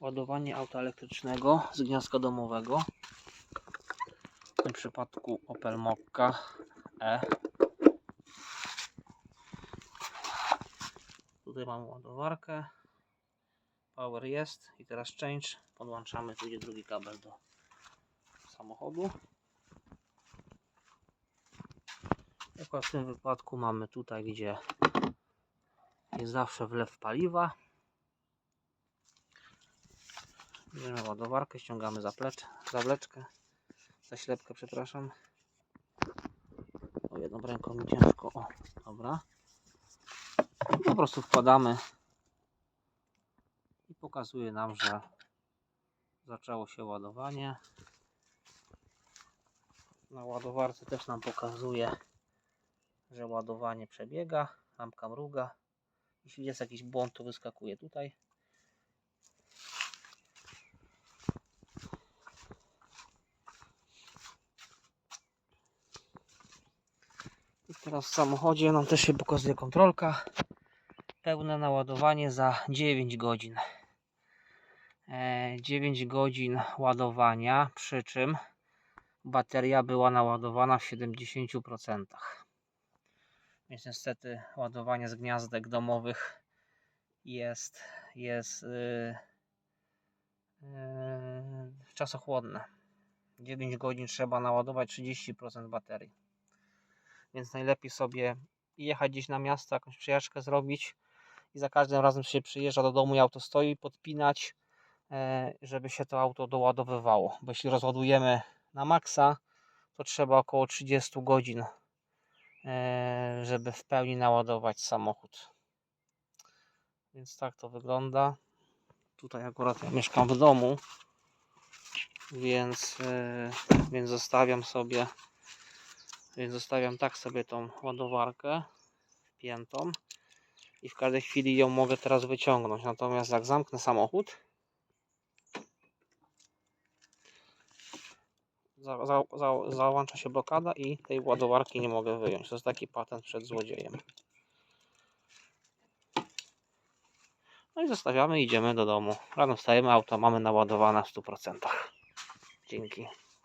ładowanie auta elektrycznego z gniazdka domowego. W tym przypadku Opel Mokka E. Tutaj mamy ładowarkę. Power jest i teraz change. Podłączamy, tu idzie drugi kabel do samochodu. Jako w tym wypadku mamy tutaj, gdzie jest zawsze wlew paliwa. Bierzemy ładowarkę, ściągamy zaplecz, zawleczkę, zaślepkę, przepraszam. O, jedną ręką mi ciężko. O, dobra. I po prostu wkładamy i pokazuje nam, że zaczęło się ładowanie. Na ładowarce też nam pokazuje, że ładowanie przebiega, lampka mruga. Jeśli jest jakiś błąd, to wyskakuje tutaj. Teraz w samochodzie nam też się pokazuje kontrolka. Pełne naładowanie za 9 godzin. E, 9 godzin ładowania, przy czym bateria była naładowana w 70%. Więc niestety ładowanie z gniazdek domowych jest, jest yy, yy, czasochłonne. 9 godzin trzeba naładować 30% baterii. Więc najlepiej sobie jechać gdzieś na miasto, jakąś przejażdżkę zrobić i za każdym razem się przyjeżdża do domu i auto stoi, podpinać, e, żeby się to auto doładowywało. Bo jeśli rozładujemy na maksa, to trzeba około 30 godzin, e, żeby w pełni naładować samochód. Więc tak to wygląda. Tutaj akurat ja mieszkam w domu, więc, e, więc zostawiam sobie więc zostawiam tak sobie tą ładowarkę wpiętą i w każdej chwili ją mogę teraz wyciągnąć. Natomiast jak zamknę samochód, za, za, za, załącza się blokada i tej ładowarki nie mogę wyjąć. To jest taki patent przed złodziejem. No i zostawiamy idziemy do domu. Rano wstajemy, auto mamy naładowane w 100%. Dzięki.